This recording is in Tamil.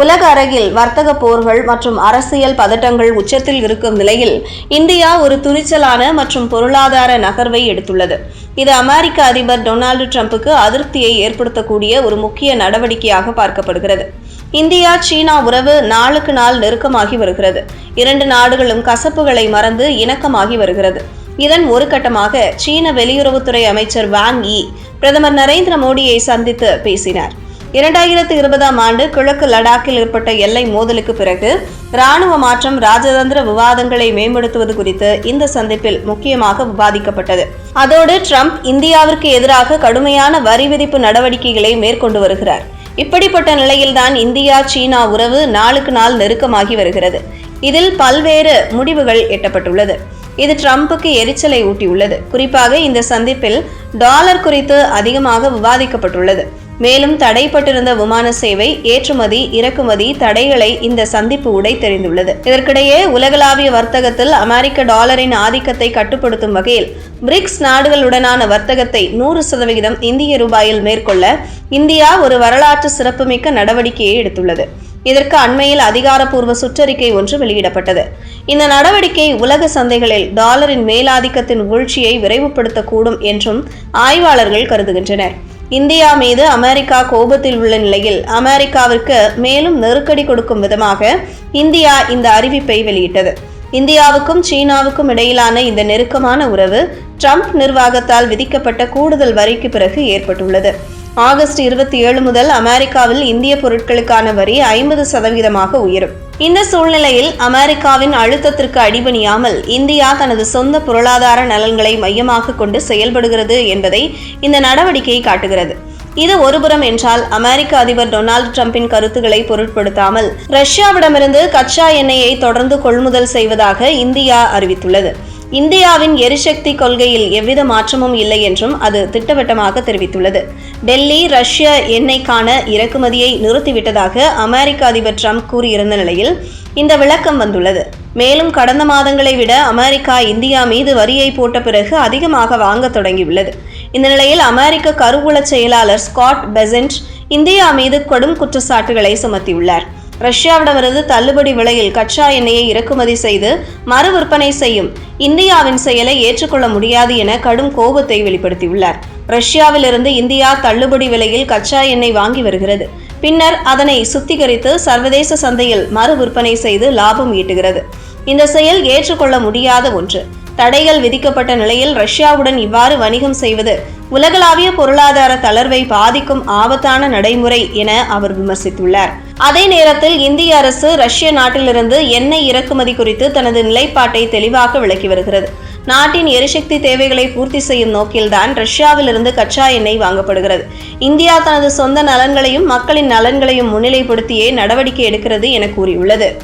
உலக அரங்கில் வர்த்தக போர்கள் மற்றும் அரசியல் பதட்டங்கள் உச்சத்தில் இருக்கும் நிலையில் இந்தியா ஒரு துணிச்சலான மற்றும் பொருளாதார நகர்வை எடுத்துள்ளது. இது அமெரிக்க அதிபர் டொனால்டு ட்ரம்புக்கு அதிருப்தியை ஏற்படுத்தக்கூடிய ஒரு முக்கிய நடவடிக்கையாக பார்க்கப்படுகிறது. இந்தியா சீனா உறவு நாளுக்கு நாள் நெருக்கமாகி வருகிறது. இரண்டு நாடுகளும் கசப்புகளை மறந்து இணக்கமாகி வருகிறது. இதன் ஒரு கட்டமாக சீன வெளியுறவுத்துறை அமைச்சர் வாங் இ பிரதமர் நரேந்திர மோடியை சந்தித்து பேசினார். இரண்டாயிரத்து இருபதாம் ஆண்டு கிழக்கு லடாக்கில் ஏற்பட்ட எல்லை மோதலுக்கு பிறகு ராணுவ மாற்றம் ராஜதந்திர விவாதங்களை மேம்படுத்துவது குறித்து இந்த சந்திப்பில் முக்கியமாக விவாதிக்கப்பட்டது. அதோடு ட்ரம்ப் இந்தியாவிற்கு எதிராக கடுமையான வரி விதிப்பு நடவடிக்கைகளை மேற்கொண்டு வருகிறார். இப்படிப்பட்ட நிலையில்தான் இந்தியா சீனா உறவு நாளுக்கு நாள் நெருக்கமாகி வருகிறது. இதில் பல்வேறு முடிவுகள் எட்டப்பட்டுள்ளது. இது ட்ரம்புக்கு எரிச்சலை ஊட்டியுள்ளது. குறிப்பாக இந்த சந்திப்பில் டாலர் குறித்து அதிகமாக விவாதிக்கப்பட்டுள்ளது. மேலும் தடைப்பட்டிருந்த விமான சேவை ஏற்றுமதி இறக்குமதி தடைகளை இந்த சந்திப்பு உடை தெரிந்துள்ளது. இதற்கிடையே உலகளாவிய வர்த்தகத்தில் அமெரிக்க டாலரின் ஆதிக்கத்தை கட்டுப்படுத்தும் வகையில் பிரிக்ஸ் நாடுகளுடனான வர்த்தகத்தை நூறு சதவிகிதம் இந்திய ரூபாயில் மேற்கொள்ள இந்தியா ஒரு வரலாற்று சிறப்புமிக்க நடவடிக்கையை எடுத்துள்ளது. இதற்கு அண்மையில் அதிகாரப்பூர்வ சுற்றறிக்கை ஒன்று வெளியிடப்பட்டது. இந்த நடவடிக்கை உலக சந்தைகளில் டாலரின் மேலாதிக்கத்தின் வீழ்ச்சியை விரைவுபடுத்தக்கூடும் என்றும் ஆய்வாளர்கள் கருதுகின்றனர். இந்தியா மீது அமெரிக்கா கோபத்தில் உள்ள நிலையில் அமெரிக்காவிற்கு மேலும் நெருக்கடி கொடுக்கும் விதமாக இந்தியா இந்த அறிவிப்பை வெளியிட்டது. இந்தியாவுக்கும் சீனாவுக்கும் இடையிலான இந்த நெருக்கமான உறவு ட்ரம்ப் நிர்வாகத்தால் விதிக்கப்பட்ட கூடுதல் வரிக்கு பிறகு ஏற்பட்டுள்ளது. ஆகஸ்ட் இருபத்தி ஏழு முதல் அமெரிக்காவில் இந்திய பொருட்களுக்கான வரி ஐம்பது சதவீதமாக உயரும். இந்த சூழ்நிலையில் அமெரிக்காவின் அழுத்தத்திற்கு அடிபணியாமல் இந்தியா தனது சொந்த பொருளாதார நலன்களை மையமாக கொண்டு செயல்படுகிறது என்பதை இந்த நடவடிக்கை காட்டுகிறது. இது ஒருபுறம் என்றால் அமெரிக்க அதிபர் டொனால்டு டிரம்பின் கருத்துக்களை பொருட்படுத்தாமல் ரஷ்யாவிடமிருந்து கச்சா எண்ணெயை தொடர்ந்து கொள்முதல் செய்வதாக இந்தியா அறிவித்துள்ளது. இந்தியாவின் எரிசக்தி கொள்கையில் எவ்வித மாற்றமும் இல்லை என்றும் அது திட்டவட்டமாக தெரிவித்துள்ளது. டெல்லி ரஷ்ய எண்ணெய்க்கான இறக்குமதியை நிறுத்திவிட்டதாக அமெரிக்க அதிபர் ட்ரம்ப் கூறியிருந்த நிலையில் இந்த விளக்கம் வந்துள்ளது. மேலும் கடந்த மாதங்களை விட அமெரிக்கா இந்தியா மீது வரியை போட்ட பிறகு அதிகமாக வாங்க தொடங்கியுள்ளது. இந்த நிலையில் அமெரிக்க கருவூல செயலாளர் ஸ்காட் பெசன்ட் இந்தியா மீது கடும் குற்றச்சாட்டுகளை சுமத்தியுள்ளார். ரஷ்யாவிடமிருந்து தள்ளுபடி விலையில் கச்சா எண்ணெயை இறக்குமதி செய்து மறு விற்பனை செய்யும். இந்தியாவின் செயலை ஏற்றுக்கொள்ள முடியாது என கடும் கோபத்தை வெளிப்படுத்தியுள்ளார். ரஷ்யாவிலிருந்து இந்தியா தள்ளுபடி விலையில் கச்சா எண்ணெய் வாங்கி வருகிறது. பின்னர் அதனை சுத்திகரித்து சர்வதேச சந்தையில் மறு விற்பனை செய்து லாபம் ஈட்டுகிறது. இந்த செயல் ஏற்றுக்கொள்ள முடியாத ஒன்று. தடைகள் விதிக்கப்பட்ட நிலையில் ரஷ்யாவுடன் இவ்வாறு வணிகம் செய்வது உலகளாவிய பொருளாதார தளர்வை பாதிக்கும் ஆபத்தான நடைமுறை என அவர் விமர்சித்துள்ளார். அதே நேரத்தில் இந்திய அரசு ரஷ்ய நாட்டிலிருந்து எண்ணெய் இறக்குமதி குறித்து தனது நிலைப்பாட்டை தெளிவாக விளக்கி வருகிறது. நாட்டின் எரிசக்தி தேவைகளை பூர்த்தி செய்யும் நோக்கில்தான் ரஷ்யாவிலிருந்து கச்சா எண்ணெய் வாங்கப்படுகிறது. இந்தியா தனது சொந்த நலன்களையும் மக்களின் நலன்களையும் முன்னிலைப்படுத்தியே நடவடிக்கை எடுக்கிறது என கூறியுள்ளது.